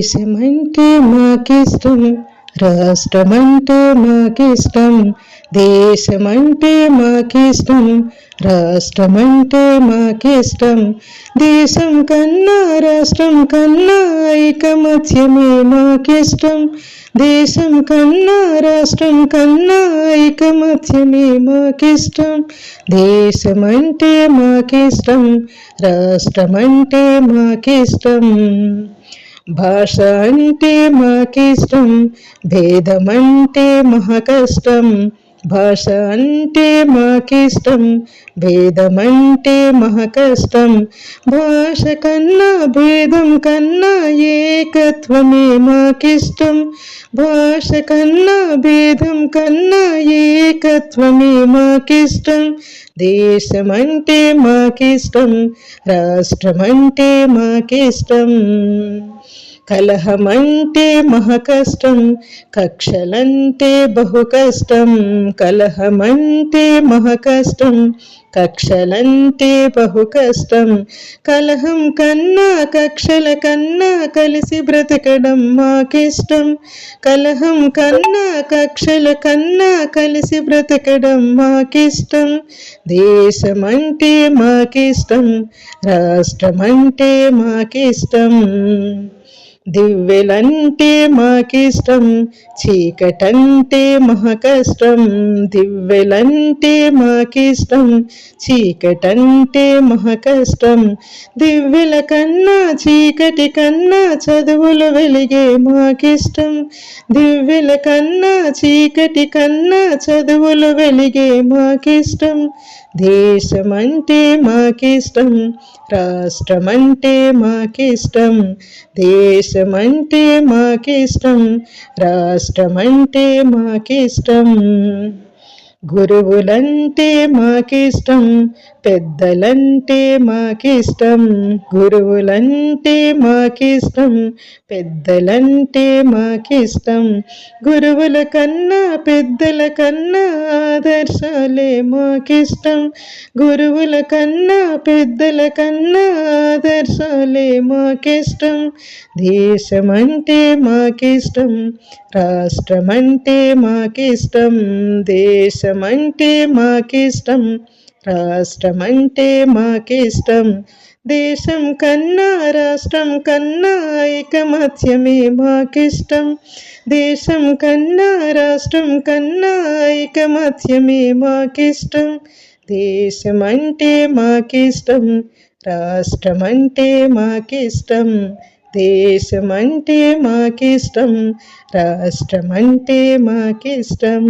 దేశమంటే మాకిష్టం రాష్ట్రమంటే మాకిష్టం దేశమంటే మాకిష్టం రాష్ట్రమంటే మాకిష్టం. దేశం కన్నా రాష్ట్రం కన్నా ఐకమత్యమే మాకిష్టం. దేశం కన్నా రాష్ట్రం కన్నా ఐకమత్యమే మాకిష్టం. దేశమంటే మాకిష్టం రాష్ట్రమంటే మాకిష్టం. భాష అంటే మాకిష్టం భేదమంటే మహాకష్టం. భాష అంటే మాకిష్టం భేదమంటే మహా కష్టం భాష కన్నా భేదం కన్నా ఏకత్వమే మాకిష్టం. భాష కన్నా భేదం కన్నా ఏకత్వమే మాకిష్టం. దేశమంటే మాకిష్టం రాష్ట్రమంటే మాకిష్టం. కలహమంటే మహకష్టం కక్షలంటే బహు కష్టం కలహమంటే మహకష్టం కక్షలంటే బహు కష్టం కలహం కన్నా కక్షల కన్నా కలిసి బ్రతకడం మాకిష్టం. కలహం కన్నా కక్షల కన్నా కలిసి బ్రతకడం మాకిష్టం. దేశమంటే మాకిష్టం రాష్ట్రమంటే మాకిష్టం. దివ్వెలంటే మాకిష్టం చీకటంటే మహా కష్టం దివ్వెలంటే మాకిష్టం చీకటంటే మహా కష్టం దివ్వెల కన్నా చీకటి కన్నా చదువులు వెలిగే మాకిష్టం. దివ్వెల కన్నా చీకటి కన్నా చదువులు వెలిగే మాకిష్టం. దేశమంటే మాకిష్టం రాష్ట్రమంటే మాకిష్టం దేశమంటే మాకిష్టం రాష్ట్రమంటే మాకిష్టం. గురువులంటే మాకిష్టం పెద్దలంటే మాకిష్టం. గురువులంటే మాకిష్టం పెద్దలంటే మాకిష్టం. గురువుల కన్నా పెద్దల కన్నా ఆదర్శాలే మాకిష్టం. గురువుల కన్నా పెద్దల కన్నా ఆదర్శాలే మాకిష్టం. దేశమంటే మాకిష్టం రాష్ట్రమంటే మాకిష్టం. దేశమంటే మాకిష్టం రాష్ట్రమంటే మాకిష్టం. దేశం కన్నా రాష్ట్రం కన్నా ఐకమత్యమే మాకిష్టం. దేశం కన్నా రాష్ట్రం కన్నా ఐకమత్యమే మాకిష్టం. దేశమంటే మాకిష్టం రాష్ట్రమంటే మాకిష్టం. దేశమంటే మాకిష్టం రాష్ట్రమంటే మాకిష్టం.